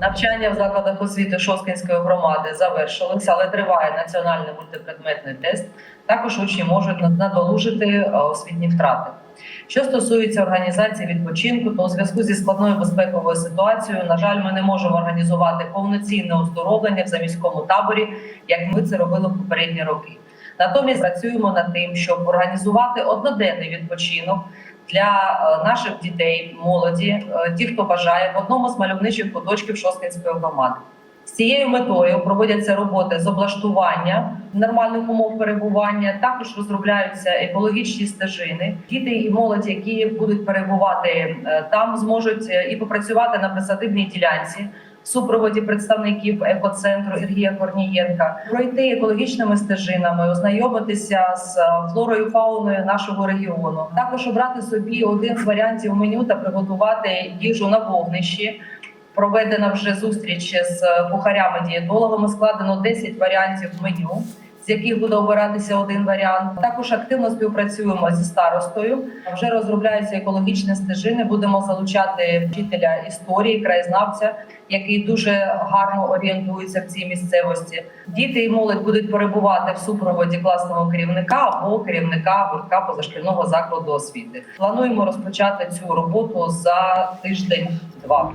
Навчання в закладах освіти Шосткинської громади завершилось, але триває національний мультипредметний тест. Також учні можуть надолужити е, освітні втрати. Що стосується організації відпочинку, то у зв'язку зі складною безпековою ситуацією, на жаль, ми не можемо організувати повноцінне оздоровлення в заміському таборі, як ми це робили в попередні роки. Натомість працюємо над тим, щоб організувати одноденний відпочинок для е, наших дітей, молоді, е, ті, хто бажає, в одному з мальовничих куточків Шосткинської громади. З цією метою проводяться роботи з облаштування нормальних умов перебування. Також розробляються екологічні стежини. Діти і молодь, які будуть перебувати е, там, зможуть і попрацювати на присадибній ділянці. Супроводі представників екоцентру Іргія Корнієнка пройти екологічними стежинами, ознайомитися з е, флорою фауною нашого регіону. Також обрати собі один з варіантів меню та приготувати їжу на вогнищі. Проведена вже зустріч з кухарями-дієтологами. Складено 10 варіантів меню, з яких буде обиратися один варіант. Також активно співпрацюємо зі старостою. Вже розробляються екологічні стежини. Будемо залучати вчителя історії, краєзнавця, який дуже гарно орієнтується в цій місцевості. Діти і молодь будуть перебувати в супроводі класного керівника або керівника гуртка позашкільного закладу освіти. Плануємо розпочати цю роботу за тиждень-два.